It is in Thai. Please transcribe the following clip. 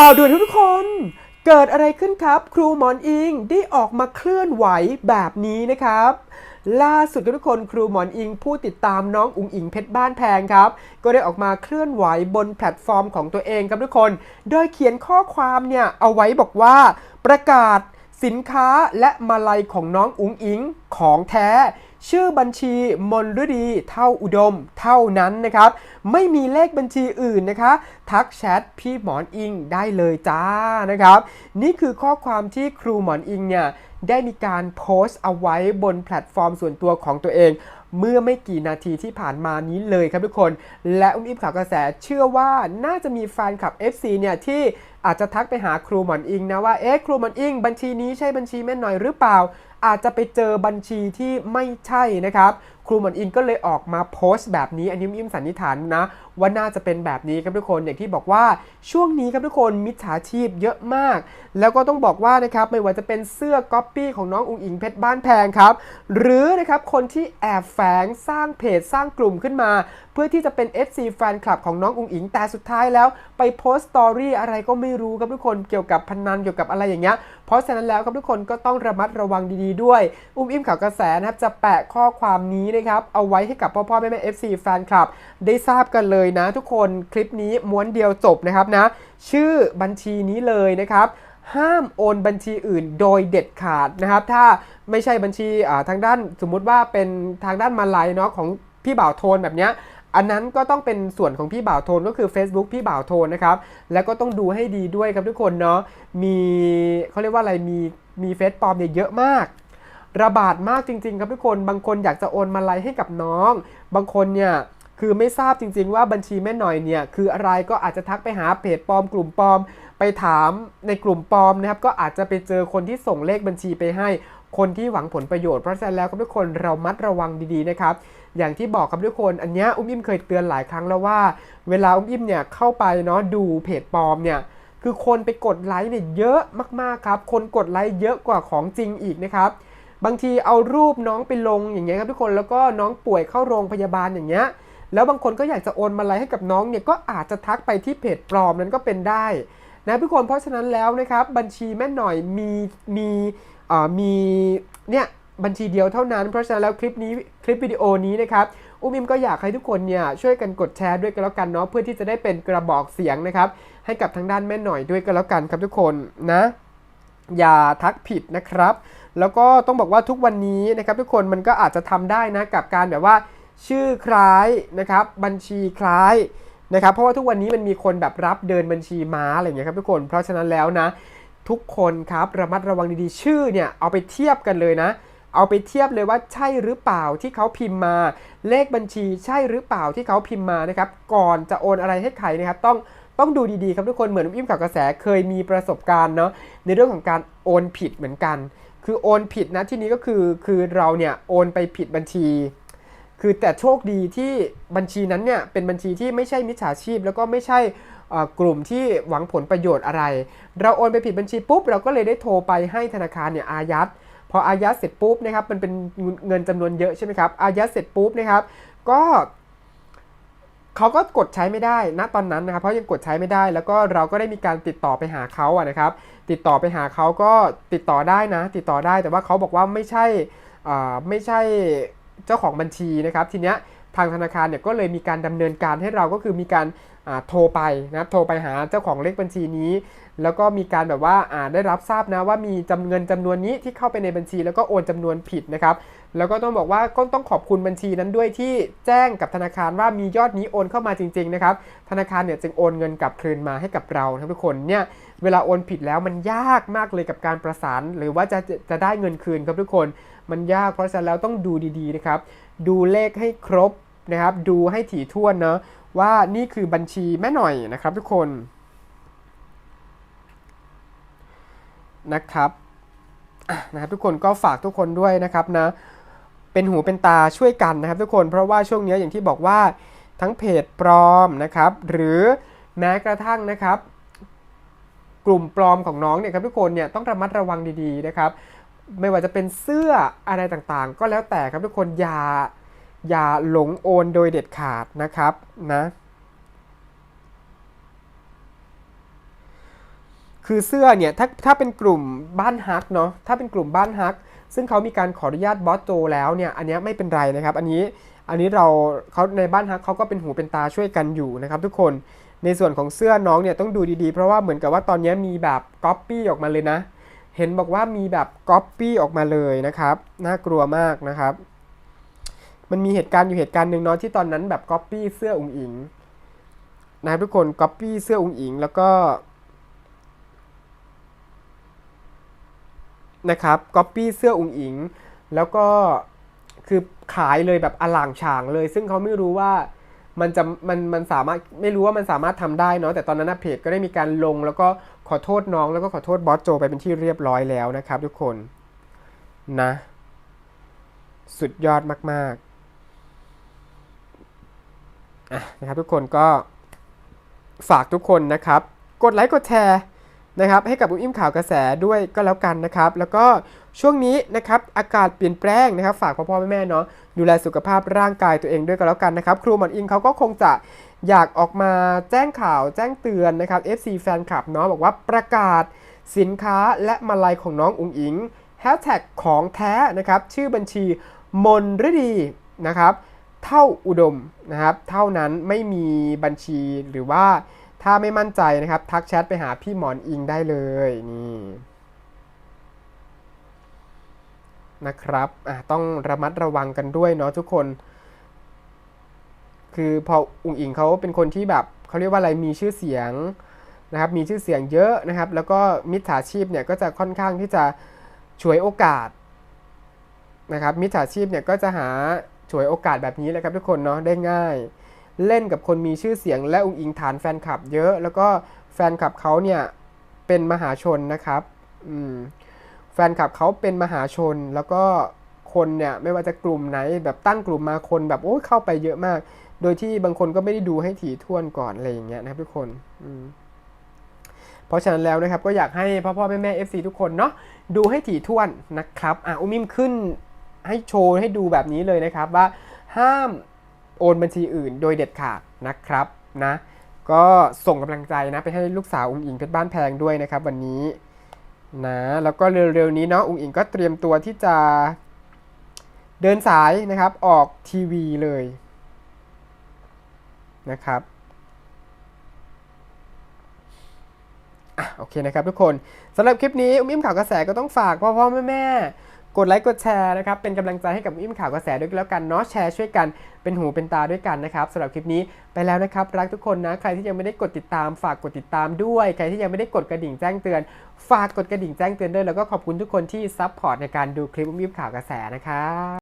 ข่าวด่วนทุกคน เกิดอะไรขึ้นครับ ครูหมอนอิงได้ออกมาเคลื่อนไหวแบบนี้นะครับ ล่าสุดทุกคนครูหมอนอิง ผู้ติดตามน้องอุ๋งอิงเพชรบ้านแพงครับ ก็ได้ออกมาเคลื่อนไหวบนแพลตฟอร์มของตัวเองครับทุกคน โดยเขียนข้อความเนี่ยเอาไว้บอกว่าประกาศ สินค้าและมาลัยของน้องอุ๋งอิงของแท้ ชื่อบัญชีมนฤดีเท่าอุดมเท่านั้นนะครับ ไม่มีเลขบัญชีอื่นนะคะ ทักแชทพี่หมอนอิงได้เลยจ้านะครับ นี่คือข้อความที่ครูหมอนอิงเนี่ยได้มีการโพสต์เอาไว้บนแพลตฟอร์มส่วนตัวของตัวเองเมื่อไม่กี่นาทีที่ผ่านมานี้เลยครับทุกคน และอุ้มอิมข่าวกระแสเชื่อว่าน่าจะมีแฟนคลับ FC เนี่ยที่ อาจจะทักไปหาครูหมอนอิงนะว่าเอ๊ะครูหมอนอิง บัญชีนี้ใช่บัญชีแม่หน่อยหรือเปล่า อาจจะไปเจอบัญชีที่ไม่ใช่นะครับ ครูหมอนอิงก็เลยออกมาโพสต์แบบนี้อันนี้อิมสันนิษฐานนะ ว่าน่าจะเป็นแบบนี้ครับทุกคนอย่างที่บอกว่าช่วงนี้ครับทุกคนมิจฉาชีพเยอะมาก แล้วก็ต้องบอกว่านะครับไม่ว่าจะเป็นเสื้อก๊อปปี้ของน้องอุงอิงเพชรบ้านแพงครับ หรือนะครับคนที่แอบแฝงสร้างเพจสร้างกลุ่มขึ้นมา เพื่อที่จะเป็น FC แฟนคลับของน้องอุงอิงแต่สุดท้ายแล้วไปโพสต์สตอรี่อะไรก็ไม่รู้ครับทุกคนเกี่ยวกับพนันเกี่ยวกับอะไรอย่างเงี้ยเพราะฉะนั้นแล้วครับทุกคนก็ต้องระมัดระวังดีๆด้วย อุ้มอิ่มข่าวกระแสนะครับจะแปะข้อความนี้นะครับ เอาไว้ให้กับพ่อพ่อแม่แม่ FC แฟนคลับ ได้ทราบกันเลยนะทุกคนคลิปนี้ม้วนเดียวจบนะครับนะ ชื่อบัญชีนี้เลยนะครับห้ามโอนบัญชีอื่นโดยเด็ดขาดนะครับ ถ้าไม่ใช่บัญชีทางด้านสมมุติว่าเป็นทางด้านมาลายเนาะของพี่บ่าวโทนแบบเนี้ยอันนั้นก็ต้องเป็นส่วนของพี่บ่าวโทนก็คือ Facebook พี่บ่าวโทนนะครับ แล้วก็ต้องดูให้ดีด้วยครับทุกคนเนาะมีเขาเรียกว่าอะไรมีมีเฟซปลอมเนี่ยเยอะมาก ระบาดมากจริง ๆ ครับทุกคน บางคนอยากจะโอนมาลัยให้กับน้อง บางคนเนี่ยคือไม่ทราบจริง ๆ ว่าบัญชีแม่หน่อยเนี่ยคืออะไรก็อาจจะทักไปหาเพจปลอมกลุ่มปลอม ไปถามในกลุ่มปลอมนะครับก็อาจจะไปเจอคนที่ส่งเลขบัญชีไปให้คนที่หวังผลประโยชน์เพราะฉะนั้นแล้วครับทุกคนเรามัดระวังดีๆนะครับอย่างที่บอกครับทุกคนอันเนี้ยอุ้มอิ่มเคยเตือนหลายครั้งแล้วว่า เวลาอุ้มอิ่มเนี่ยเข้าไปเนาะดูเพจปลอมเนี่ยคือคนไปกดไลค์เนี่ยเยอะมากๆครับคนกดไลค์เยอะกว่าของจริงอีกนะครับ บางทีเอารูปน้องไปลงอย่างเงี้ยครับทุกคนแล้วก็น้องป่วยเข้าโรงพยาบาลอย่างเงี้ยแล้วบางคนก็อยากจะโอนมาลค์ให้กับน้องเนี่ยก็อาจจะทักไปที่เพจปลอมนั้นก็เป็นได้นะทุกคนเพราะฉะนั้นแล้วนะครับบัญชีแม่หน่อยมีมีเอ่อมีเนี่ยบัญชีเดียวเท่านั้น เพราะฉะนั้นแล้วคลิปนี้คลิปวิดีโอนี้นะครับอุ้มอิมก็อยากให้ทุกคนเนี่ยช่วยกันกดแชร์ด้วยกันแล้วกันเนาะเพื่อที่จะได้เป็นกระบอกเสียงนะครับให้กับทางด้านแม่หน่อยด้วยกันแล้วกันครับทุกคนนะ อย่าทักผิดนะครับ แล้วก็ต้องบอกว่าทุกวันนี้นะครับทุกคนมันก็อาจจะทำได้นะกับการแบบว่า ชื่อคล้ายนะครับบัญชีคล้ายนะครับ เพราะว่าทุกวันนี้มันมีคนแบบรับเดินบัญชีม้าอะไรอย่างเงี้ยครับทุกคน เพราะฉะนั้นแล้วนะ ทุกคนครับระมัดระวังดีๆ ชื่อเนี่ยเอาไปเทียบกันเลยนะ เอาไปเทียบเลยว่าใช่หรือเปล่าที่เขาพิมพ์มา เลขบัญชีใช่หรือเปล่าที่เขาพิมพ์มานะครับ ก่อนจะโอนอะไรให้ใครนะครับต้อง ต้องดูดีๆครับทุกคนเหมือนอิ่มข่าวกระแสเคยมีประสบการณ์เนาะในเรื่องของการโอนผิดเหมือนกัน คือโอนผิดนะที่นี้ก็คือคือเราเนี่ยโอนไปผิดบัญชี คือแต่โชคดีที่บัญชีนั้นเนี่ยเป็นบัญชีที่ไม่ใช่มิจฉาชีพ แล้วก็ไม่ใช่อ่อกลุ่มที่หวังผลประโยชน์อะไร เราโอนไปผิดบัญชีปุ๊บเราก็เลยได้โทรไปให้ธนาคารเนี่ยอายัดพออายัดเสร็จปุ๊บนะครับมันเป็นเงินจำนวนเยอะใช่ไหมครับอายัดเสร็จปุ๊บนะครับก็ เขาก็กดใช้ไม่ได้ณตอนนั้นนะครับเพราะยังกดใช้ไม่ได้ แล้วก็เราก็ได้มีการติดต่อไปหาเขาอะนะครับ ติดต่อไปหาเขาก็ติดต่อได้นะ ติดต่อได้แต่ว่าเขาบอกว่าไม่ใช่อ่าไม่ใช่เจ้าของบัญชีนะครับ ทีเนี้ยทางธนาคารเนี่ยก็เลยมีการดำเนินการให้เราก็คือมีการโทรไปนะโทรไปหาเจ้าของเลขบัญชีนี้ แล้วก็มีการแบบว่าอ่าได้รับทราบนะว่ามีจำเงินจำนวนนี้ที่เข้าไปในบัญชี แล้วก็โอนจำนวนผิดนะครับ แล้วก็ต้องบอกว่าก็ต้องขอบคุณบัญชีนั้นด้วยที่แจ้งกับธนาคารว่ามียอดนี้โอนเข้ามาจริงๆนะครับ ธนาคารเนี่ยจึงโอนเงินกลับคืนมาให้กับเราครับทุกคนเนี่ยเวลาโอนผิดแล้วมันยากมากเลยกับการประสาน หรือว่าจะจะจะได้เงินคืนครับทุกคน มันยากเพราะฉะนั้นแล้วต้องดูดีๆนะครับ ดูเลขให้ครบนะครับ ดูให้ถี่ถ้วนเนาะว่านี่คือบัญชีแม่หน่อยนะครับทุกคน นะครับนะครับทุกคนก็ฝากทุกคนด้วยนะครับนะเป็นหูเป็นตาช่วยกันนะครับ ทุกคนเพราะว่าช่วงนี้อย่างที่บอกว่าทั้งเพจปลอมนะครับหรือแม้กระทั่งนะครับ กลุ่มปลอมของน้องเนี่ยครับทุกคนเนี่ยต้องระมัดระวังดีๆนะครับ ไม่ว่าจะเป็นเสื้ออะไรต่างๆ ก็แล้วแต่ครับทุกคนอย่าอย่าหลงโอนโดยเด็ดขาดนะครับนะ คือเสื้อเนี่ยถ้าถ้าเป็นกลุ่มบ้านฮักเนาะถ้าเป็นกลุ่มบ้านฮัก ซึ่งเขามีการขออนุญาตบอสโจแล้วเนี่ยอันนี้ไม่เป็นไรนะครับ อันนี้อันนี้เราเขาในบ้านฮักเขาก็เป็นหูเป็นตาช่วยกันอยู่นะครับทุกคนในส่วนของเสื้อน้องเนี่ยต้องดูดีๆ เพราะว่าเหมือนกับว่าตอนนี้มีแบบก๊อปปี้ออกมาเลยนะ เห็นบอกว่ามีแบบก๊อปปี้ออกมาเลยนะครับน่ากลัวมากนะครับ มันมีเหตุการณ์อยู่เหตุการณ์หนึ่งเนาะที่ตอนนั้นแบบก๊อปปี้เสื้ออุ๋งอิงนะครับทุกคนก๊อปปี้เสื้ออุ๋งอิง แล้วก็ นะครับก๊อปปี้เสื้ออุ๋งอิง แล้วก็คือขายเลยแบบอล่างฉางเลย ซึ่งเขาไม่รู้ว่ามันจะมันมันสามารถไม่รู้ว่ามันสามารถทำได้เนาะแต่ตอนนั้นนะเพจก็ได้มีการลง แล้วก็ขอโทษน้องแล้วก็ขอโทษบอสโจไปเป็นที่เรียบร้อยแล้วนะครับ ทุกคนนะ สุดยอดมากๆอะนะครับทุกคนก็ฝากทุกคนนะครับ กดไลค์กดแชร์ นะครับให้กับอุ้มอิ่มข่าวกระแสด้วยก็แล้วกันนะครับ แล้วก็ช่วงนี้นะครับอากาศเปลี่ยนแปลงนะครับ ฝากพ่อพ่อแม่แม่เนาะดูแลสุขภาพร่างกายตัวเองด้วยก็แล้วกันนะครับ ครูหมอนอิงเขาก็คงจะอยากออกมาแจ้งข่าวแจ้งเตือนนะครับ FC แฟนคลับเนาะบอกว่าประกาศสินค้าและมาลัยของน้องอุ๋งอิงแฮชแท็กของแท้นะครับชื่อบัญชีมนฤดีนะครับ เท่าอุดมนะครับ เท่านั้นไม่มีบัญชีหรือว่า ถ้าไม่มั่นใจนะครับ ทักแชทไปหาพี่หมอนอิงได้เลยนี่นะครับต้องระมัดระวังกันด้วยเนาะทุกคน คือพออุงอิงเขาเป็นคนที่แบบเขาเรียกว่าอะไรมีชื่อเสียงนะครับ มีชื่อเสียงเยอะนะครับ แล้วก็มิจฉาชีพเนี่ยก็จะค่อนข้างที่จะฉวยโอกาสนะครับ มิจฉาชีพเนี่ยก็จะหาฉวยโอกาสแบบนี้แหละครับทุกคนเนาะได้ง่าย เล่นกับคนมีชื่อเสียง และอุงอิงฐานแฟนคลับเยอะ แล้วก็แฟนคลับเขาเนี่ยเป็นมหาชนนะครับอืมแฟนคลับเขาเป็นมหาชนแล้วก็คนเนี่ยไม่ว่าจะกลุ่มไหนแบบตั้งกลุ่มมาคนแบบโอ้ยเข้าไปเยอะมาก โดยที่บางคนก็ไม่ได้ดูให้ถี่ถ้วนก่อนอะไรอย่างเงี้ยนะครับทุกคนอืมเพราะฉะนั้นแล้วนะครับก็อยากให้พ่อพ่อแม่แม่ FC ทุกคนเนาะดูให้ถี่ถ้วนนะครับอะอุ้มิมขึ้นให้โชว์ให้ดูแบบนี้เลยนะครับว่าห้าม โอนบัญชีอื่นโดยเด็ดขาดนะครับนะก็ส่งกำลังใจนะไปให้ลูกสาวอุ้งอิงเพชรบ้านแพงด้วยนะครับ วันนี้นะแล้วก็เร็วๆนี้เนาะอุ้งอิงก็เตรียมตัวที่จะเดินสายนะครับออกทีวีเลยนะครับโอเคนะครับทุกคนสำหรับคลิปนี้อุ้มอิ่มข่าวกระแสก็ต้องฝากพ่อพ่อแม่แม่ กดไลค์กดแชร์นะครับ เป็นกำลังใจให้กับอุ้มอิ่มข่าวกระแสด้วยแล้วกันเนาะแชร์ช่วยกันเป็นหูเป็นตาด้วยกันนะครับสำหรับคลิปนี้ไปแล้วนะครับ รักทุกคนนะ ใครที่ยังไม่ได้กดติดตามฝากกดติดตามด้วย ใครที่ยังไม่ได้กดกระดิ่งแจ้งเตือน ฝากกดกระดิ่งแจ้งเตือนด้วยแล้วก็ขอบคุณทุกคนที่ซัพพอร์ตในการดูคลิปอุ้มอิ่มข่าวกระแสนะครับ